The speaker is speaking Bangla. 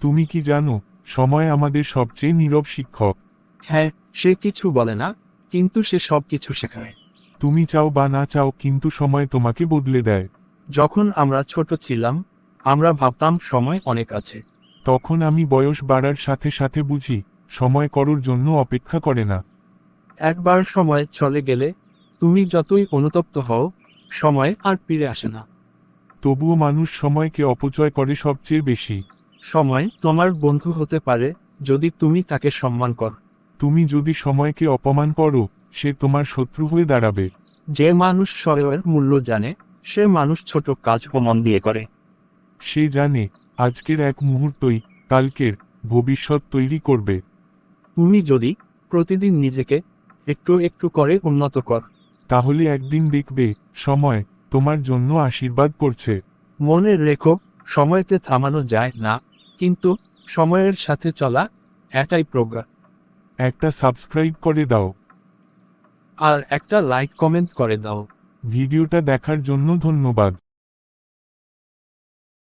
তুমি কি জানো সময় আমাদের সবচেয়ে নীরব শিক্ষক। হ্যাঁ সে কিছু বলে না কিন্তু সে সব কিছু শেখায়। তুমি চাও বা না চাও কিন্তু সময় তোমাকে বদলে দেয়। যখন আমরা ছোট ছিলাম আমরা ভাবতাম সময় অনেক আছে। তখন আমি বয়স বাড়ার সাথে সাথে বুঝি সময় করোর জন্য অপেক্ষা করে না। একবার সময় চলে গেলে তুমি যতই অনুতপ্ত হও সময় আর ফিরে আসে না। তবুও মানুষ সময়কে অপচয় করে সবচেয়ে বেশি। সময় তোমার বন্ধু হতে পারে যদি তুমি তাকে সম্মান কর। তুমি যদি সময়কে অপমান করো সে তোমার শত্রু হয়ে দাঁড়াবে। যে মানুষ সময়ের মূল্য জানে সে মানুষ ছোট কাজ মন দিয়ে করে। সে জানে আজকের এক মুহূর্তই কালকের ভবিষ্যৎ তৈরি করবে। তুমি যদি প্রতিদিন নিজেকে একটু একটু করে উন্নত কর। তাহলে একদিন দেখবে সময় তোমার জন্য আশীর্বাদ করছে। মনে রেখো সময়কে থামানো যায় না কিন্তু সময়ের সাথে চলা এটাই প্রজ্ঞা। একটা সাবস্ক্রাইব করে দাও। আর একটা লাইক কমেন্ট করে দাও। ভিডিওটা দেখার জন্য ধন্যবাদ।